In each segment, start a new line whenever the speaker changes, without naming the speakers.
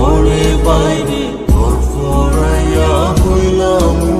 ঘরে বাইরে তোর ফরাইয়া হইলাম।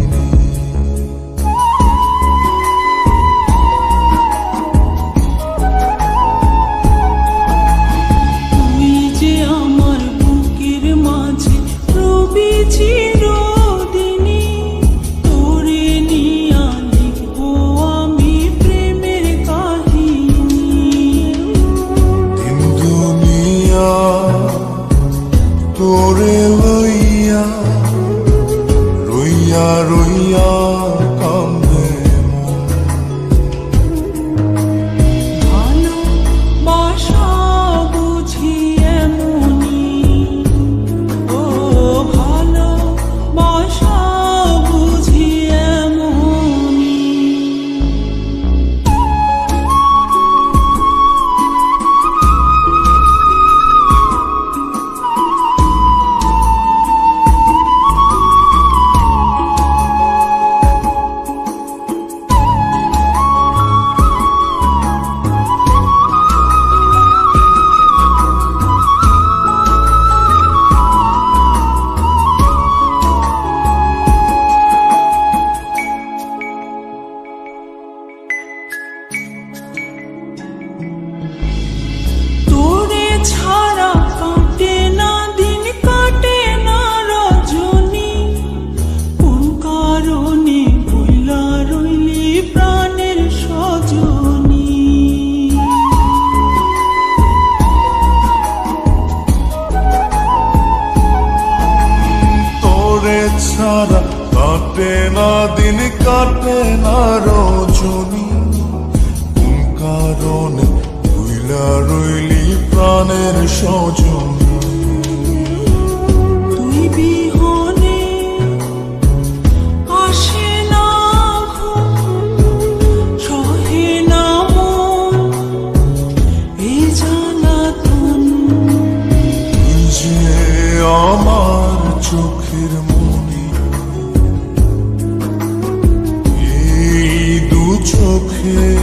Oh. ছাড়া কাটে না দিন কাটে না রজনী।
风雨。